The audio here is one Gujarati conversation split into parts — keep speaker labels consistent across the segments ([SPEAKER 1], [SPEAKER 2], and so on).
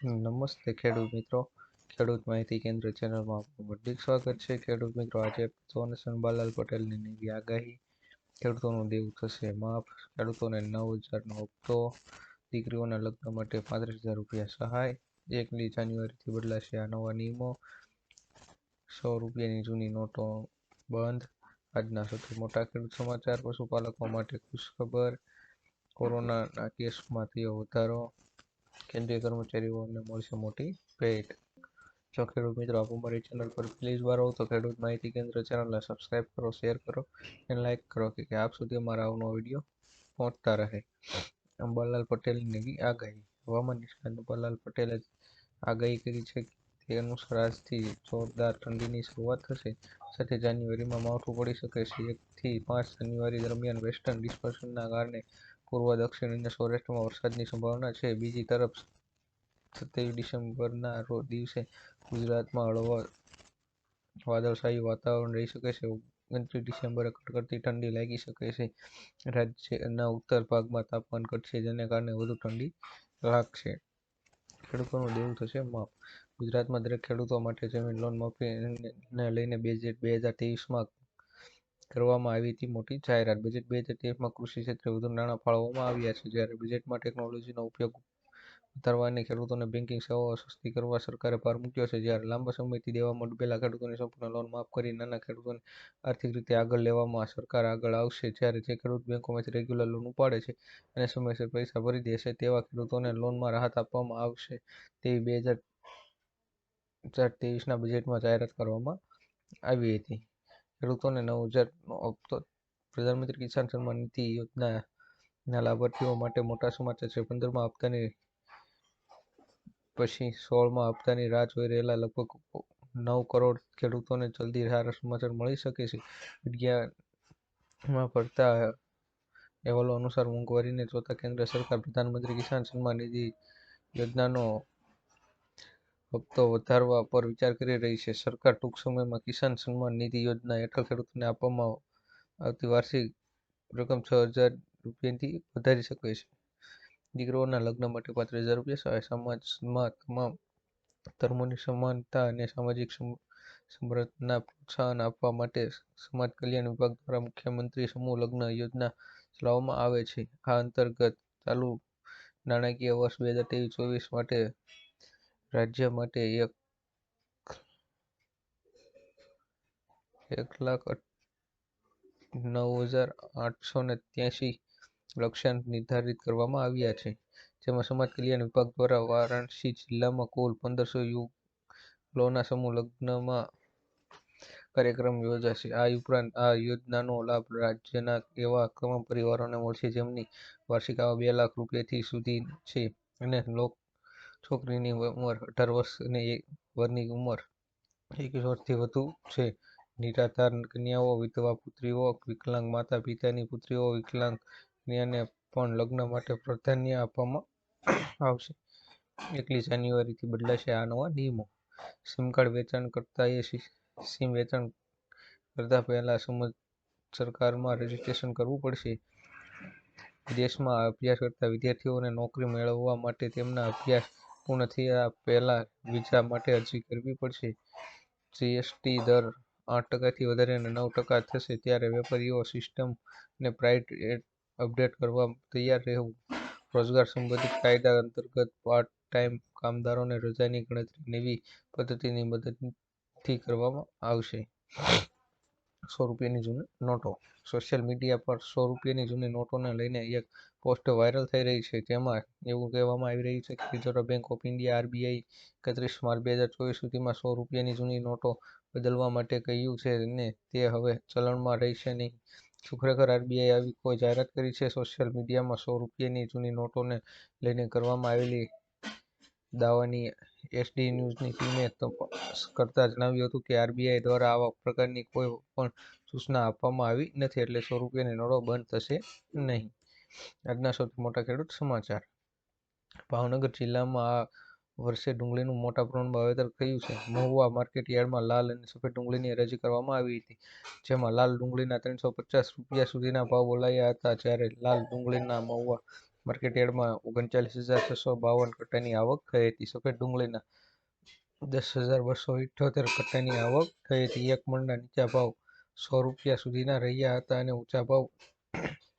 [SPEAKER 1] નમસ્તે ખેડૂત મિત્રો. ખેડૂત માહિતી કેન્દ્ર ચેનલમાં આપનું હાર્દિક સ્વાગત છે. ખેડૂત મિત્રો, આજે સોનસ બાલાલ પટેલની નવી આગાહી. ખેડૂતોનું દેવું થશે માફ. ખેડૂતોને નવ હજારનો હપ્તો, દીકરીઓના લગ્ન માટે પાંત્રીસ હજાર રૂપિયા સહાય. એકલી જાન્યુઆરીથી બદલાશે આ નવા નિયમો. સો રૂપિયાની જૂની નોટો બંધ. આજના સૌથી મોટા ખેડૂત સમાચાર, પશુપાલકો માટે ખુશખબર. કોરોનાના કેસમાં થયો વધારો. કેન્દ્રીય કર્મચારીઓને મળશે મોટી ભેટ. જો ખેડૂત મિત્રો, આપ અમારી ચેનલ પર પ્લીઝ વાર આવો તો ખેડૂત માહિતી કેન્દ્ર ચેનલને સબસ્ક્રાઈબ કરો શેર કરો અને લાઇક કરો કે આપ સુધી અમારા આવનો વીડિયો પહોંચતા રહે. અંબાલાલ પટેલની આગાહી. હવામાન નિષ્ણાત અંબાલાલ પટેલે આગાહી કરી છે તે અનુસાર આજથી જોરદાર ઠંડીની શરૂઆત થશે. સાથે જાન્યુઆરીમાં માવઠું પડી શકે છે. એકથી પાંચ જાન્યુઆરી દરમિયાન વેસ્ટર્ન ડિસ્પર્શનના કારણે પૂર્વ, દક્ષિણ અને સૌરાષ્ટ્રમાં વરસાદની સંભાવના છે. બીજી તરફ, સત્યાવીસ ડિસેમ્બરના દિવસે ગુજરાતમાં હળવા વાદળછાયું વાતાવરણ રહી શકે છે. ઓગણત્રીસ ડિસેમ્બરે કડકડતી ઠંડી લાગી શકે છે. રાજ્યના ઉત્તર ભાગમાં તાપમાન ઘટશે, જેને કારણે વધુ ઠંડી લાગશે. ખેડૂતોનું દેવું થશે માફ. ગુજરાતમાં દરેક ખેડૂતો માટે જમીન, લોન માફીને લઈને બે હજાર બે હજાર ત્રેવીસમાં કરવામાં આવી હતી મોટી જાહેરાત. બજેટ બે હજાર તેરમાં કૃષિ ક્ષેત્રે વધુ નાણાં ફાળવવામાં આવ્યા છે. જ્યારે બજેટમાં ટેકનોલોજીનો ઉપયોગ વધારવાની ખેડૂતોને બેન્કિંગ સેવાઓ સસ્તી કરવા સરકારે ભાર મૂક્યો છે. જ્યારે લાંબા સમયથી દેવામાં ડૂબેલા ખેડૂતોની સંપૂર્ણ લોન માફ કરી નાના ખેડૂતોને આર્થિક રીતે આગળ લેવામાં સરકાર આગળ આવશે. જ્યારે જે ખેડૂત બેંકોમાંથી રેગ્યુલર લોન ઉપાડે છે અને સમયસર પૈસા ભરી દેશે તેવા ખેડૂતોને લોનમાં રાહત આપવામાં આવશે. તેવી બે હજાર ચાર તેવીસના બજેટમાં જાહેરાત કરવામાં આવી હતી. ખેડૂતોને નવ હજારનો હપ્તો પ્રધાનમંત્રી કિસાન સન્માન નિધિ યોજનાના લાભાર્થીઓ માટે મોટા સમાચાર છે. પંદરમા હપ્તાની પછી સોળમા હપ્તાની રાહ જોઈ રહેલા લગભગ નવ કરોડ ખેડૂતોને જલ્દી સારા સમાચાર મળી શકે છે. વિજ્ઞાનમાં પડતા અહેવાલો અનુસાર મોંઘવારીને જોતા કેન્દ્ર સરકાર પ્રધાનમંત્રી કિસાન સન્માન નિધિ યોજનાનો હપ્તો વધારવા પર વિચાર કરી રહી છે. સરકાર ટૂંક સમયમાં કિસાન સન્માન નિધિ યોજના હેઠળ ખેડૂતોને આપવામાં આવતી વાર્ષિક રકમ છ હજાર રૂપિયાથી વધારી શકે છે. દીકરાઓના લગ્ન માટે પાંત્રીસ હજાર રૂપિયા સહાય સમાજમાં તમામ ધર્મોની સમાનતા અને સામાજિક સમરસતાને પ્રોત્સાહન આપવા માટે સમાજ કલ્યાણ વિભાગ દ્વારા મુખ્યમંત્રી સમૂહ લગ્ન યોજના ચલાવવામાં આવે છે. આ અંતર્ગત ચાલુ નાણાકીય વર્ષ બે હજાર ત્રેવીસ ચોવીસ માટે રાજ્ય માટે એક એક લાખ નવ હજાર આઠસો ને ત્યાસી લક્ષ્યાંક નિર્ધારિત કરવામાં આવ્યા છે. જેમાં સમાજ કલ્યાણ વિભાગ દ્વારા વારાણસી જિલ્લામાં કુલ પંદરસો યુગલોના સમૂહ લગ્નમાં કાર્યક્રમ યોજાશે. આ ઉપરાંત આ યોજનાનો લાભ રાજ્યના એવા તમામ પરિવારોને મળશે જેમની વાર્ષિક આવક બે લાખ રૂપિયાથી સુધી છે. અને છોકરીની ઉંમર અઢાર વર્ષની વરની ઉંમર એકવીસ વર્ષથી વધુ છે. નિરાધાર કન્યાઓ, વિધવા પુત્રીઓ, વિકલાંગ માતા પિતાની પુત્રીઓ, વિકલાંગ કન્યાને પણ લગ્ન માટે પ્રાધાન્ય આપવામાં આવશે. એકલી જાન્યુઆરીથી બદલાશે આ નવા નિયમો. સિમ કાર્ડ વેચાણ વેચાણકર્તાએ સિમ વેચાણ કરતા પહેલા સરકારમાં રજીસ્ટ્રેશન કરવું પડશે. દેશમાં અભ્યાસ કરતા વિદ્યાર્થીઓને નોકરી મેળવવા માટે તેમના અભ્યાસ પૂર્ણ આ પહેલાં વિઝા માટે અરજી કરવી પડશે. જીએસટી દર આઠ ટકાથી વધારીને નવ ટકા થશે ત્યારે વેપારીઓ સિસ્ટમને પ્રાઇસ અપડેટ કરવા તૈયાર રહેવું. રોજગાર સંબંધિત કાયદા અંતર્ગત પાર્ટ ટાઈમ કામદારોને રજાની ગણતરી નવી પદ્ધતિની મદદથી કરવામાં આવશે. સો રૂપિયાની જૂની નોટો. સોશિયલ મીડિયા પર સો રૂપિયાની જૂની નોટોને લઈને એક પોસ્ટ વાયરલ થઈ રહી છે. જેમાં એવું કહેવામાં આવી રહ્યું છે કે reserve bank of India RBI એકત્રીસ માર્ચ બે હજાર ચોવીસ સુધીમાં સો રૂપિયાની જૂની નોટો બદલવા માટે કહ્યું છે અને તે હવે ચલણમાં રહેશે નહીં. શું આરબીઆઈ આવી કોઈ જાહેરાત કરી છે? સોશિયલ મીડિયામાં સો રૂપિયાની જૂની નોટોને લઈને કરવામાં આવેલી દાવાની એસડી ન્યૂઝની ટીમે તપાસ કરતા જણાવ્યું હતું કે આરબીઆઈ દ્વારા આવા પ્રકારની કોઈ પણ સૂચના આપવામાં આવી નથી એટલે સો રૂપિયાની નોડો બંધ થશે નહીં. આજના સૌથી મોટા ખેડૂત સમાચાર. ભાવનગર જિલ્લામાં આ વર્ષે ડુંગળીનું મોટા પ્રમાણમાં વાવેતર થયું છે. મહુવા માર્કેટ યાર્ડમાં લાલ અને સફેદ ડુંગળીની હરાજી કરવામાં આવી હતી, જેમાં લાલ ડુંગળીના ત્રણસો પચાસ રૂપિયા સુધીના ભાવ બોલાયા હતા જ્યારે લાલ ડુંગળીના મહુવા માર્કેટયાર્ડમાં ઓગણચાલીસ હજાર છસો બાવન કટ્ટાની આવક થઈ હતી. સફેદ ડુંગળીના દસ હજાર બસો ઇઠ્યોતેર કટ્ટાની આવક થઈ હતી. એક મણના નીચા ભાવ સો રૂપિયા સુધીના રહ્યા હતા અને ઊંચા ભાવ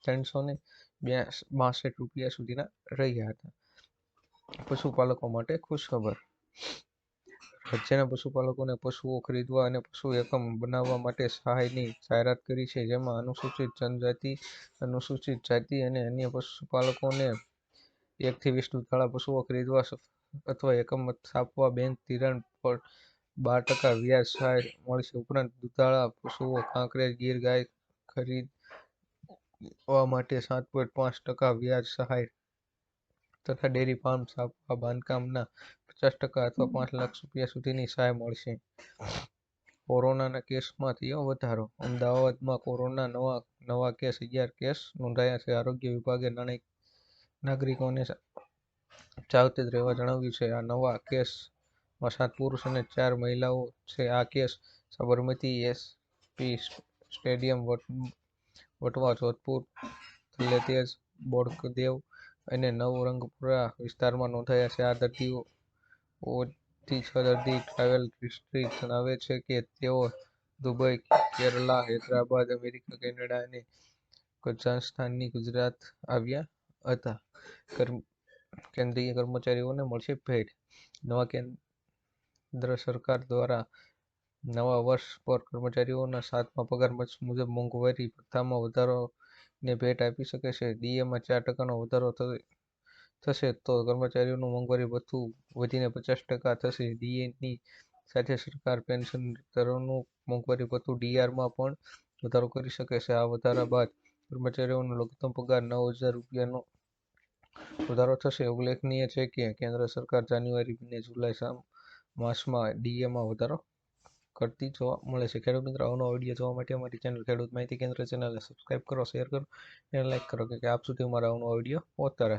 [SPEAKER 1] ત્રણસો ને બાસઠ રૂપિયા સુધીના રહ્યા હતા. પશુપાલકો માટે ખુશખબર રાજ્યના પશુપાલકોને પશુઓ ખરીદવા અને પશુ એકમ બનાવવા માટે સહાયની જાહેરાત કરી છે, જેમાં અનુસૂચિત જનજાતિ, અનુસૂચિત જાતિ અને અન્ય પશુપાલકોને એકથી વીસ દુધાળા પશુઓ ખરીદવા અથવા એકમ સ્થાપવા બેંક ધિરાણ પર બાર ટકા વ્યાજ સહાય મળશે. ઉપરાંત દુધાળા પશુઓ કાંકરેજ, ગીર ગાય ખરીદવા માટે સાત પોઈન્ટ પાંચ ટકા વ્યાજ સહાય તથા ડેરી ફાર્મ સ્થાપવા, બાંધકામના પચાસ ટકા અથવા પાંચ લાખ રૂપિયા સુધીની સહાય મળશે. કોરોનાના કેસમાં થયો વધારો. અમદાવાદમાં કોરોના નવા નવા કેસ, અગિયાર કેસ નોંધાયા છે. આરોગ્ય વિભાગે નાગરિકોને સાવચેત રહેવા જણાવ્યું છે. આ નવા કેસમાં સાત પુરુષ અને ચાર મહિલાઓ છે. આ case Sabarmati SP stadium Vatva, Jodhpur Thaltej Bodakdev અને નવરંગપુરા વિસ્તારમાં નોંધાયા છે. આ દર્દીઓમાંથી છ દર્દી ટ્રાવેલ હિસ્ટ્રી જણાવે છે કે તેઓ Dubai, Kerala, Hyderabad, America, Canada અને કઝાખસ્તાનથી ગુજરાત આવ્યા હતા. કેન્દ્રીય કર્મચારીઓને મળશે ભેટ. નવા કેન્દ્ર સરકાર દ્વારા નવા વર્ષ પર કર્મચારીઓના સાતમા પગાર મુજબ મોંઘવારી ભથ્થામાં વધારોને ભેટ આપી શકે છે. ડીએમાં ચાર ટકાનો વધારો થશે તો કર્મચારીઓનું મોંઘવારી ભથ્થું વધીને પચાસ ટકા થશે. ડીએની સાથે સરકાર પેન્શન દરોનું મોંઘવારી ભથ્થું ડીઆરમાં પણ વધારો કરી શકે છે. આ વધારા બાદ કર્મચારીઓનો લઘુત્તમ પગાર નવ હજાર રૂપિયાનો વધારો થશે. ઉલ્લેખનીય છે કે કેન્દ્ર સરકાર જાન્યુઆરી અને જુલાઈ માસમાં ડીએમાં વધારો કરતી જોવા મળે છે. ખેડૂત મિત્રો આવનો વીડિયો જોવા માટે અમારી ચેનલ ખેડૂત માહિતી કેન્દ્ર ચેનલને સબસ્ક્રાઇબ કરો શેર કરો અને લાઇક કરો. કે આપ સુધી અમારા આવનો વીડિયો પહોંચતા રહે.